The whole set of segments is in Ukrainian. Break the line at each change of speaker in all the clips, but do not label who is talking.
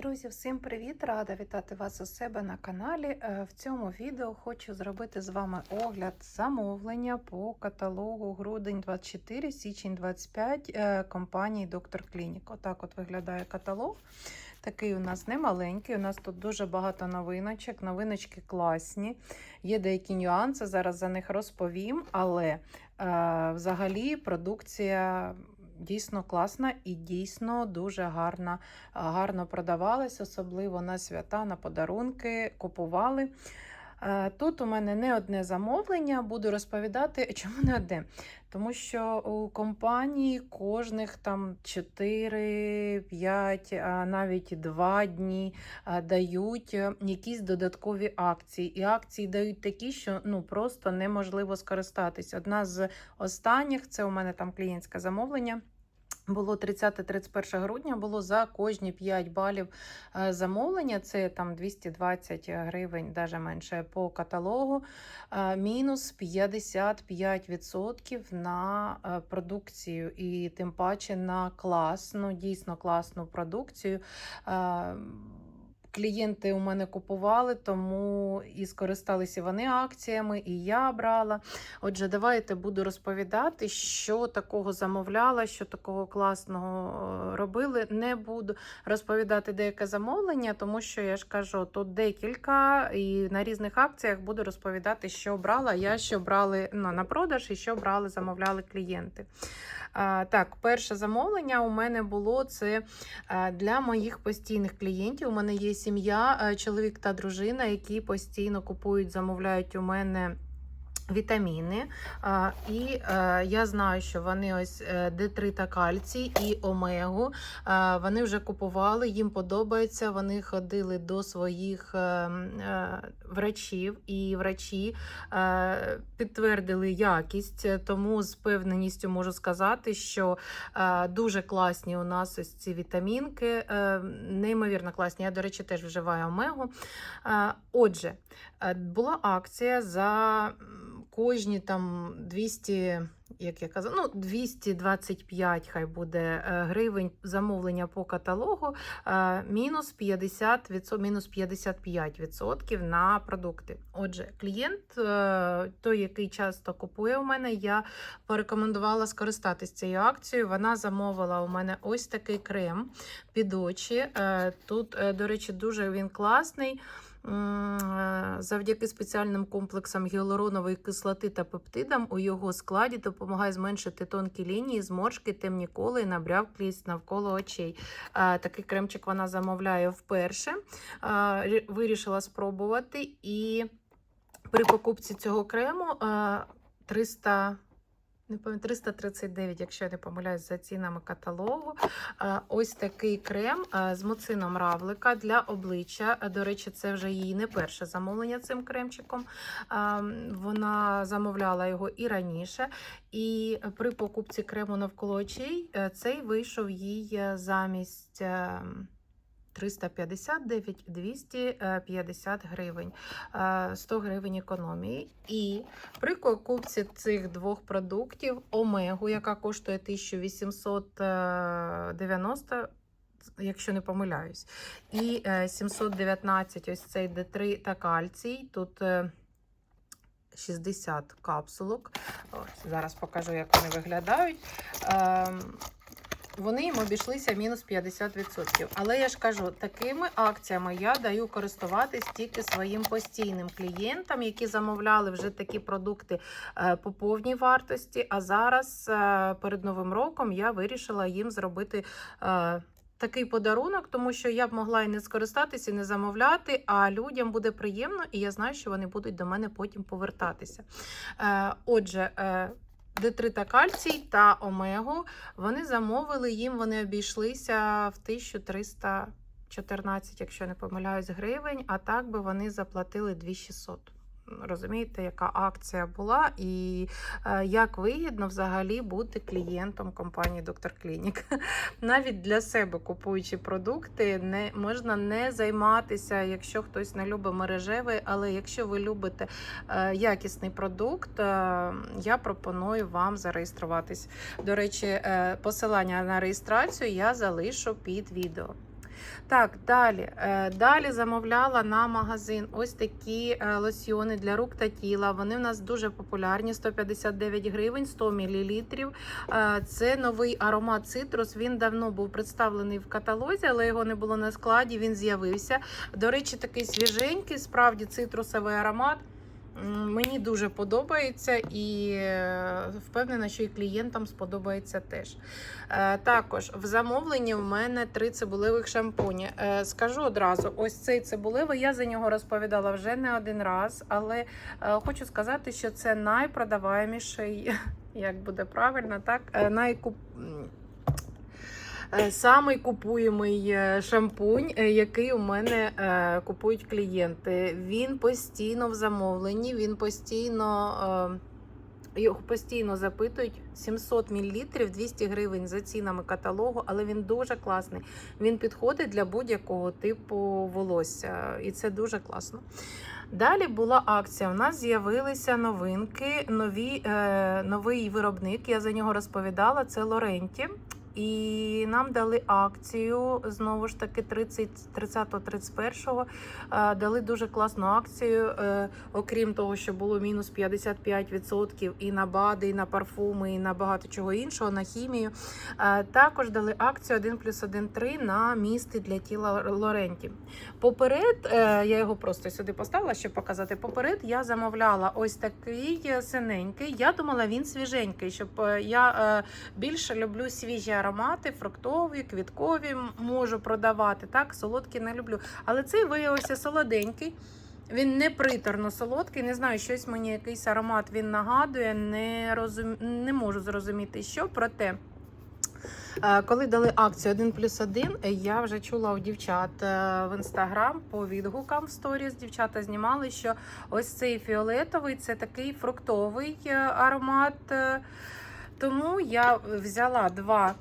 Друзі, всім привіт! Рада вітати вас у себе на каналі. Е, В цьому відео хочу зробити з вами огляд замовлення по каталогу грудень 24, січень 25 е, компанії Доктор Клінік. Отак от виглядає каталог. Такий у нас не маленький. У нас тут дуже багато новиночок. Новиночки класні. Є деякі нюанси. Зараз за них розповім, але е, взагалі продукція дійсно класна і дійсно дуже гарна, гарно продавалась, особливо на свята, на подарунки купували. Е, Тут у мене не одне замовлення, буду розповідати, чому не одне. Тому що у компанії кожних там 4, 5, а навіть 2 дні дають е, якісь додаткові акції. І акції дають такі, що ну просто неможливо скористатись. Одна з останніх це у мене там клієнтське замовлення. Було 30-31 грудня, було за кожні 5 балів е, замовлення, це там 220 гривень, навіть менше по каталогу, е, мінус 55% на е, продукцію. І тим паче на класну, дійсно класну продукцію. Клієнти у мене купували, тому і скористалися вони акціями, і я брала. Отже, давайте буду розповідати, що такого замовляла, що такого класного е, робили. Не буду розповідати деяке замовлення, тому що я ж кажу, тут декілька, і на різних акціях буду розповідати, що брала я, що брали ну, на продаж і що брали, замовляли клієнти. Так, перше замовлення у мене було це для моїх постійних клієнтів. У мене є сім'я, чоловік та дружина, які постійно купують, замовляють у мене. Вітаміни, і е, я знаю, що вони ось е, Д3 та кальцій і омегу. Вони вже купували, їм подобається. Вони ходили до своїх е, е, врачів, і врачі підтвердили якість. Тому з певненістю можу сказати, що дуже класні у нас ось ці вітамінки, неймовірно класні. Я, до речі, теж вживаю омегу. Отже, була акція за кожні там 200, як я казала, ну 225 хай буде е, гривень замовлення по каталогу, е, мінус 50 мінус 55% на продукти. Отже, клієнт, е, той, який часто купує у мене, я порекомендувала скористатись цією акцією. Вона замовила у мене ось такий крем під очі. Тут, до речі, дуже він класний. Е, Завдяки спеціальним комплексам гіалуронової кислоти та пептидам у його складі допомагає зменшити тонкі лінії, зморшки, темні коли і набрявклість навколо очей. Е, Такий кремчик вона замовляє вперше. Е, Вирішила спробувати. І при покупці цього крему е, 300. Не пам'ятаю, 339, якщо я не помиляюсь, за цінами каталогу. Е, Ось такий крем е, з муцином равлика для обличчя. Е, До речі, це вже її не перше замовлення цим кремчиком. Е, Вона замовляла його і раніше. І при покупці крему навколо очей е, цей вийшов їй е, замість. Е, 359 250 гривень, е, 100 гривень економії. І при покупці цих двох продуктів омегу, яка коштує 1890, якщо не помиляюсь, і е, 719 ось цей Д3 та кальцій. Тут е, 60 капсулок. Ось, зараз покажу, як вони виглядають. Вони їм обійшлися мінус 50%. Але я ж кажу, такими акціями я даю користуватись тільки своїм постійним клієнтам, які замовляли вже такі продукти е, по повній вартості. А зараз е, перед новим роком я вирішила їм зробити. е, Такий подарунок, тому що я б могла і не скористатися, і не замовляти, а людям буде приємно, і я знаю, що вони будуть до мене потім повертатися. Отже, е, Д3 та кальцій та омегу вони замовили їм, вони обійшлися в 1314, якщо не помиляюсь, гривень, а так би вони заплатили 2600. Розумієте, яка акція була, і е, як вигідно взагалі бути клієнтом компанії Доктор Клінік. Навіть для себе купуючи продукти, не можна не займатися, якщо хтось не любить мережевий, але якщо ви любите е, якісний продукт, е, я пропоную вам зареєструватись. До речі, посилання на реєстрацію я залишу під відео. Так, далі. Е, Далі замовляла на магазин ось такі е, лосьйони для рук та тіла. Вони в нас дуже популярні: 159 гривень, 100 мл. Це новий аромат цитрус. Він давно був представлений в каталозі, але його не було на складі. Він з'явився. До речі, такий свіженький, справді цитрусовий аромат. Мені дуже подобається і е, впевнена, що і клієнтам сподобається теж. Е, Також в замовленні в мене три цибулевих шампуні. Е, Скажу одразу: ось цей цибулевий, я за нього розповідала вже не один раз, але хочу сказати, що це найпродаваєміший, як буде правильно, так? Найкуп... е, Самий купуємий е, шампунь, е, який у мене купують клієнти. Він постійно в замовленні, він постійно. Його постійно запитують 700 мл, 200 гривень за цінами каталогу, але він дуже класний. Він підходить для будь-якого типу волосся, і це дуже класно. Далі була акція. У нас з'явилися новинки, нові, е, новий виробник. Я за нього розповідала. Це Лоренті. І нам дали акцію знову ж таки 30 30-31 е, дали дуже класну акцію. Е, окрім того, що було мінус 55% і на БАДи, і на парфуми, і на багато чого іншого, на хімію. Е, також дали акцію 1 плюс 1,3 на місти для тіла Лоренті. Поперед, я його просто сюди поставила, щоб показати. Поперед я замовляла ось такий синенький. Я думала, він свіженький, щоб я більше люблю свіжі аромати, фруктові, квіткові можу продавати. Так, солодкі не люблю. Але цей виявився солоденький. Він не приторно солодкий. Не знаю, щось мені якийсь аромат він нагадує. Не розум... не можу зрозуміти, що проте. е, Коли дали акцію 1 плюс 1, я вже чула у дівчат е, в інстаграм по відгукам в сторіс. Дівчата знімали, що ось цей фіолетовий це такий фруктовий е, аромат. Тому я взяла два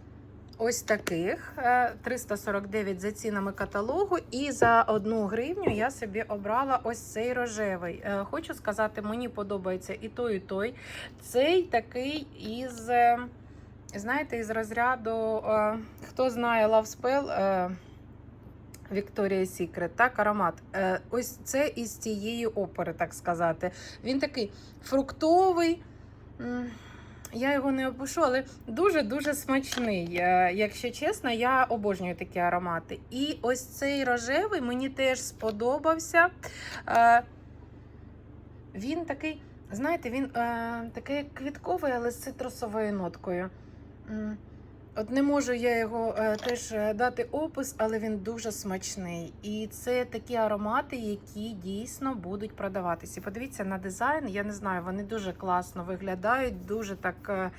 ось таких е, 349 за цінами каталогу, і за одну гривню я собі обрала ось цей рожевий. Е, Хочу сказати, мені подобається і той, і той. Цей такий із, е, знаєте, із розряду, е, хто знає Love Spell, е, Victoria's Secret, так, аромат. Е, Ось це із цієї опери, так сказати. Він такий фруктовий. Я його не опишу, але дуже-дуже смачний. Е, Якщо чесно, я обожнюю такі аромати. І ось цей рожевий мені теж сподобався. Е, Він такий, знаєте, він е, такий квітковий, але з цитрусовою ноткою. От не можу я його е, теж е, дати опис, але він дуже смачний. І це такі аромати, які дійсно будуть продаватися. Подивіться на дизайн. Я не знаю, вони дуже класно виглядають, дуже так е,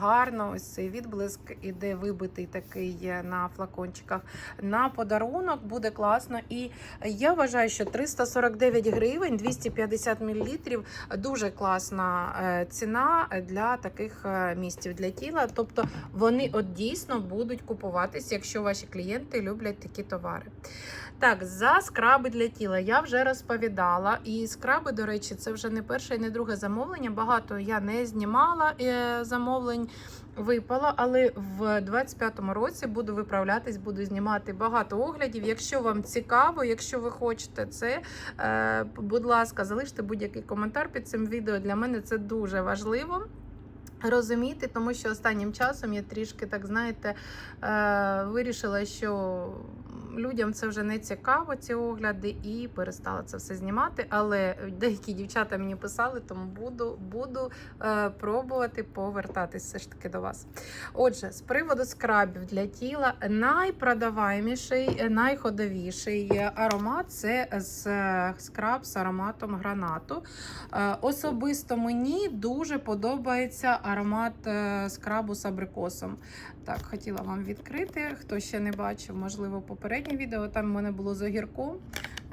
гарно. Ось цей відблиск іде вибитий такий на флакончиках. На подарунок буде класно. І я вважаю, що 349 гривень, 250 мл дуже класна ціна для таких місців для тіла. Тобто вони от дійсно будуть купуватись, якщо ваші клієнти люблять такі товари. Так, за скраби для тіла я вже розповідала. І скраби, до речі, це вже не перше і не друге замовлення. Багато я не знімала е, замовлень. Випало, але в 25-му році буду виправлятись, буду знімати багато оглядів. Якщо вам цікаво, якщо ви хочете це, е, будь ласка, залиште будь-який коментар під цим відео. Для мене це дуже важливо. Розуміти, тому що останнім часом я трішки, так знаєте, е, вирішила, що людям це вже не цікаво, ці огляди, і перестала це все знімати. Але деякі дівчата мені писали, тому буду, буду е, пробувати повертатись все ж таки до вас. Отже, з приводу скрабів для тіла, найпродаваєміший, найходовіший аромат це з скраб з ароматом гранату. Е, Особисто мені дуже подобається аромат е, скрабу з абрикосом. Так, хотіла вам відкрити. Хто ще не бачив, можливо, попереднє відео. Там в мене було з огірком.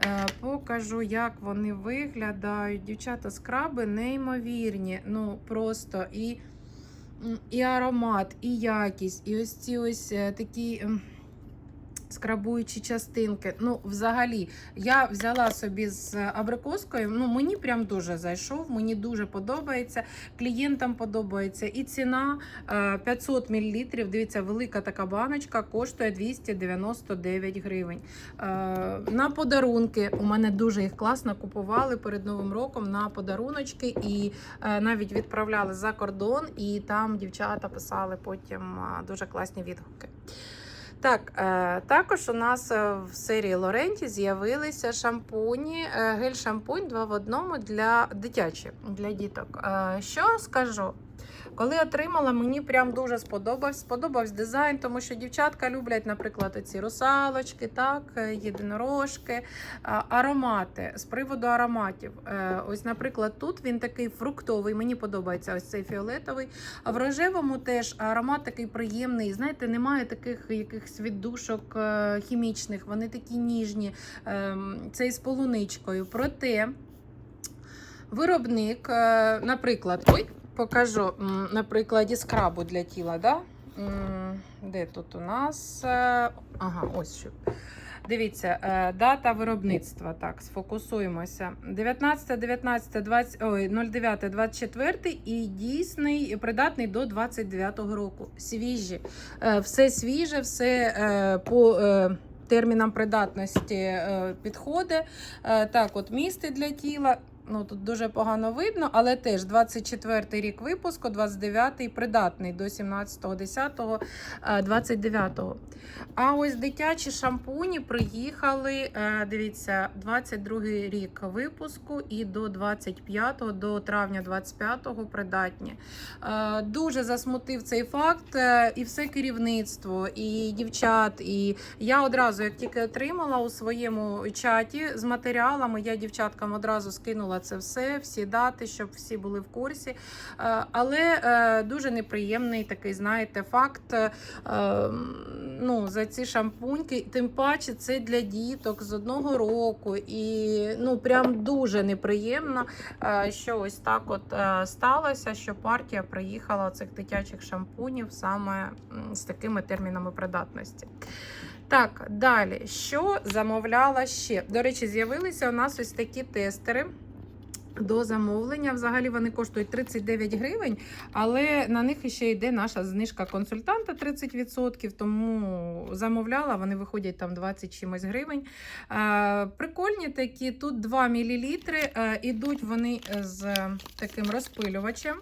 Е, Покажу, як вони виглядають. Дівчата, скраби неймовірні. Ну, просто і, і аромат, і якість, і ось ці ось е, такі. Скрабуючі частинки. Ну, взагалі, я взяла собі з абрикоскою. Ну, мені прям дуже зайшов, мені дуже подобається. Клієнтам подобається. І ціна е, 500 мл. Дивіться, велика така баночка коштує 299 гривень. Е, На подарунки у мене дуже їх класно купували перед Новим роком на подаруночки і е, навіть відправляли за кордон, і там дівчата писали потім е, дуже класні відгуки. Так, е, також у нас е, в серії Лоренті з'явилися шампуні, е, гель-шампунь 2 в одному для дитячі, для діток. Що скажу? Коли отримала, мені прям дуже сподобався. Сподобався дизайн, тому що дівчатка люблять, наприклад, ці русалочки, так, е, єдинорожки, аромати. З приводу ароматів. Е, Ось, наприклад, тут він такий фруктовий, мені подобається ось цей фіолетовий. А в рожевому теж аромат такий приємний. Знаєте, немає таких якихось віддушок е, хімічних, вони такі ніжні. Ем, Цей з полуничкою. Проте виробник, наприклад, ой, покажу на прикладі скрабу для тіла. Да? Де тут у нас? Е, Ага, ось що. Дивіться, е, дата виробництва. Так, сфокусуємося. 19, 19, 20, ой, 09, 24 і дійсний, придатний до 29 року. Свіжі. Е, Все свіже, все по термінам придатності підходить. Так, от місце для тіла. Ну, тут дуже погано видно, але теж 24 рік випуску, 29-й придатний до 17.10.29. А ось дитячі шампуні приїхали, е, дивіться, 22 рік випуску і до 25-го, до травня 25-го придатні. Е, Дуже засмутив цей факт е, і все керівництво, і дівчат. І я одразу, як тільки отримала у своєму чаті з матеріалами, я дівчаткам одразу скинула це все, всі дати, щоб всі були в курсі. Е, Але е, дуже неприємний такий, знаєте, факт. е, Ну, за ці шампуньки, тим паче це для діток з одного року, і ну прям дуже неприємно, що ось так от сталося, що партія приїхала цих дитячих шампунів саме з такими термінами придатності. Так, далі, що замовляла ще? До речі, з'явилися у нас ось такі тестери. До замовлення взагалі вони коштують 39 гривень, але на них ще йде наша знижка консультанта 30%, тому замовляла, вони виходять там 20 чимось гривень. Е, прикольні такі, тут 2 мл, е, ідуть вони з таким розпилювачем.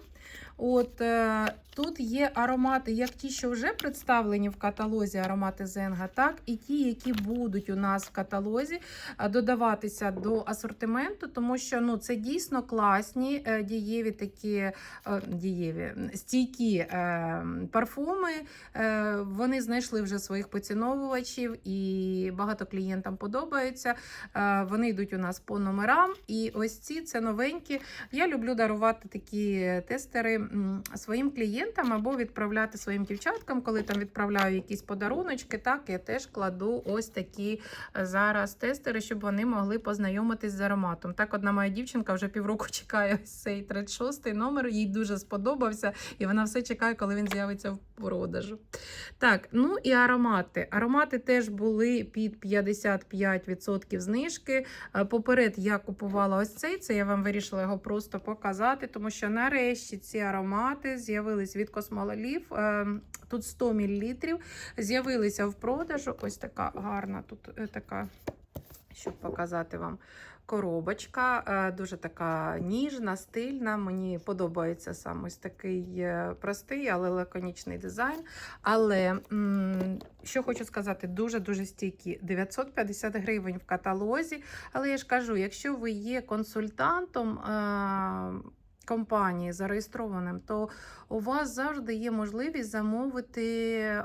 От е, тут є аромати, як ті, що вже представлені в каталозі аромати Зенга, так і ті, які будуть у нас в каталозі е, додаватися до асортименту, тому що ну це дійсно класні е, дієві такі дієві стійкі парфуми. Вони знайшли вже своїх поціновувачів, і багато клієнтам подобаються. Е, вони йдуть у нас по номерам. І ось ці це новенькі. Я люблю дарувати такі тестери своїм клієнтам або відправляти своїм дівчаткам, коли там відправляю якісь подаруночки. Так я теж кладу ось такі е, зараз тестери, щоб вони могли познайомитись з ароматом. Так, одна моя дівчинка вже півроку чекає цей 36 номер. Їй дуже сподобався, і вона все чекає, коли він з'явиться в продажу. Так, ну і аромати. Аромати теж були під 55% знижки. Е, Поперед я купувала ось цей. Це я вам вирішила його просто показати, тому що нарешті ці аромати з'явились від Космололів. Е, Тут 100 мл. З'явилися в продажу. Ось така гарна тут е, така, щоб показати вам. Коробочка е, дуже така ніжна, стильна. Мені подобається сам ось такий простий, але лаконічний дизайн. Але що хочу сказати, дуже-дуже стійкі. 950 гривень в каталозі. Але я ж кажу, якщо ви є консультантом. Компанії зареєстрованим, то у вас завжди є можливість замовити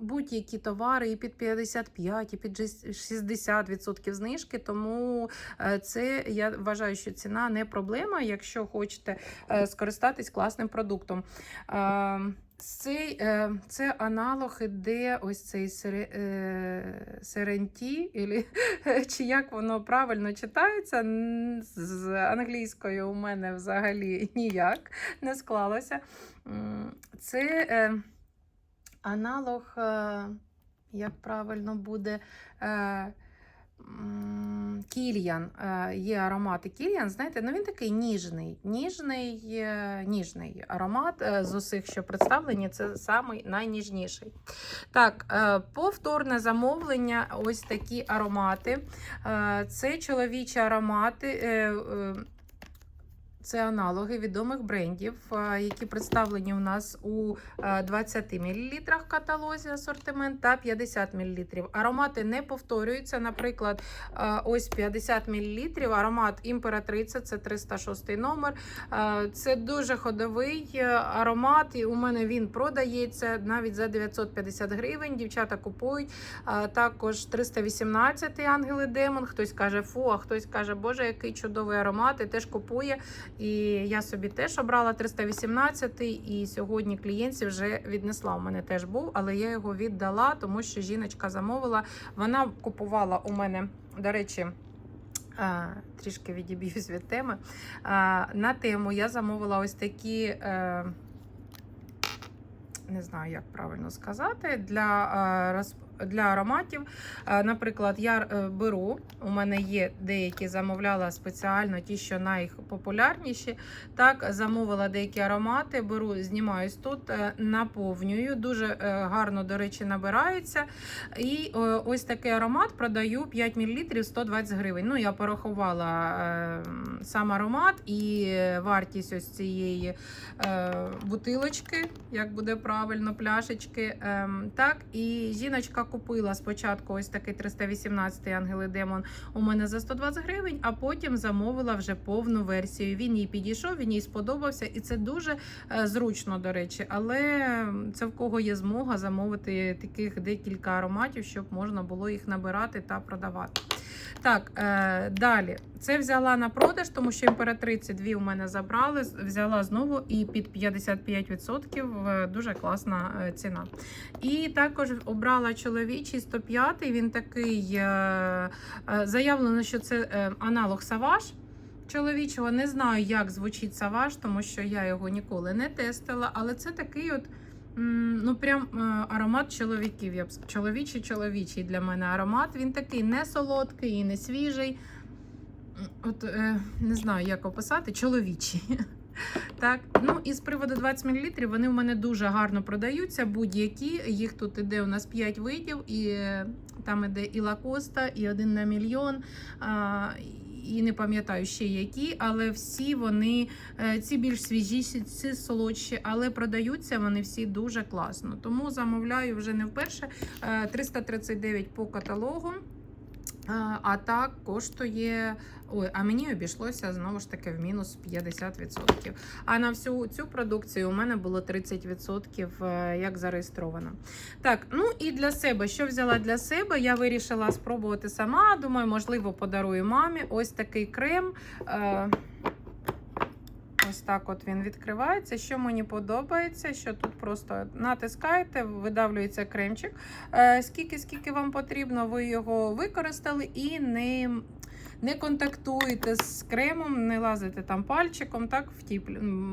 будь-які товари і під 55, і під 60% знижки. Тому е, це я вважаю, що ціна не проблема, якщо хочете е, скористатись класним продуктом. Цей, е, це аналог іде ось цей сере- е, серенті, чи як воно правильно читається. З англійською у мене взагалі ніяк не склалося. Це е, аналог. як правильно буде. Кільян, Е, є аромати Кільян, знаєте, ну він такий ніжний, ніжний, е, ніжний аромат е, з усіх, що представлені, це самий найніжніший. Так, повторне замовлення, ось такі аромати. Це чоловічі аромати. Це аналоги відомих брендів, які представлені у нас у е, 20 мл каталозі асортимент та 50 мл. Аромати не повторюються. Наприклад, ось 50 мл, аромат імператриця, це 306 номер. Це дуже ходовий е, аромат, і у мене він продається навіть за 950 гривень. Дівчата купують. Також 318 ангели демон. Хтось каже фу, а хтось каже, боже, який чудовий аромат, і теж купує. І я собі теж обрала 318 і сьогодні клієнтів вже віднесла. У мене теж був, але я його віддала, тому що жіночка замовила. Вона купувала у мене, до речі. Трішки відіб'юсь від теми. На тему я замовила ось такі. Е, не знаю, як правильно сказати, для, е, для ароматів. Е, Наприклад, я е, беру, у мене є деякі замовляла спеціально, ті, що найпопулярніші. Так, замовила деякі аромати, беру, знімаюсь тут, е, наповнюю. Дуже гарно, до речі, набирається. І ось такий аромат продаю 5 мл 120 гривень. Ну, я порахувала сам аромат і вартість ось цієї бутилочки, як буде правильно, пляшечки. Ем, так, і жіночка купила спочатку ось такий 318 Ангели Демон у мене за 120 гривень, а потім замовила вже повну версію. Він їй підійшов, він їй сподобався, і це дуже е, зручно, до речі. Але це в кого є змога замовити таких декілька ароматів, щоб можна було їх набирати та продавати. Так, е, далі. Це взяла на продаж, тому що імператриці дві у мене забрали. Взяла знову і під 55% е, дуже класна е, ціна. І також обрала чоловічий 105 Він такий е, е, заявлено, що це е, аналог Саваж. Чоловічого не знаю, як звучить Саваж, тому що я його ніколи не тестила, але це такий от. Ну, прям аромат чоловіків. Я б чоловічий, чоловічий для мене аромат. Він такий не солодкий і не свіжий. От не знаю, як описати, чоловічий. Так, ну і з приводу 20 мл вони в мене дуже гарно продаються. Будь-які. Їх тут іде у нас 5 видів, і е, там іде і лакоста, і один на мільйон. А, і не пам'ятаю ще які, але всі вони е, ці більш свіжіші, ці солодші, але продаються вони всі дуже класно. Тому замовляю вже не вперше. Е, 339 по каталогу. А, так коштує. Ой, а мені обійшлося знову ж таки в мінус 50%. А на всю цю продукцію у мене було 30% е, як зареєстровано. Так, ну і для себе, що взяла для себе, я вирішила спробувати сама. Думаю, можливо, подарую мамі ось такий крем. Ось так от він відкривається. Що мені подобається, що тут просто натискаєте, видавлюється кремчик. Е, Скільки, скільки вам потрібно, ви його використали і не. Не контактуєте з кремом, не лазите там пальчиком, так, в тій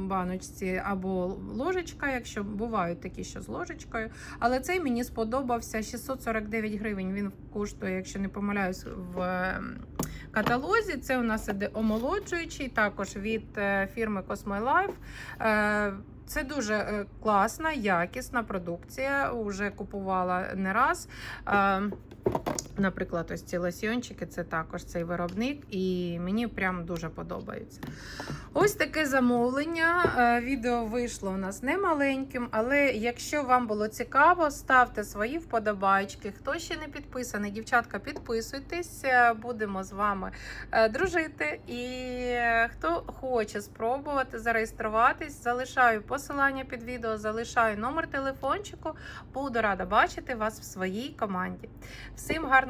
баночці або ложечка, якщо бувають такі, що з ложечкою. Але цей мені сподобався 649 гривень. Він коштує, якщо не помиляюсь, в ем, каталозі. Це у нас іде омолоджуючий, також від е, фірми Cosmolife. Е, Це дуже е, класна, якісна продукція. Уже купувала не раз. Наприклад, ось ці лосьйончики, це також цей виробник, і мені прям дуже подобається. Ось таке замовлення. Е, Відео вийшло у нас не маленьким, але якщо вам було цікаво, ставте свої вподобайки. Хто ще не підписаний, дівчатка, підписуйтесь, е, будемо з вами е, дружити. І хто хоче спробувати зареєструватись, залишаю посилання під відео, залишаю номер телефончику. Буду рада бачити вас в своїй команді. Всім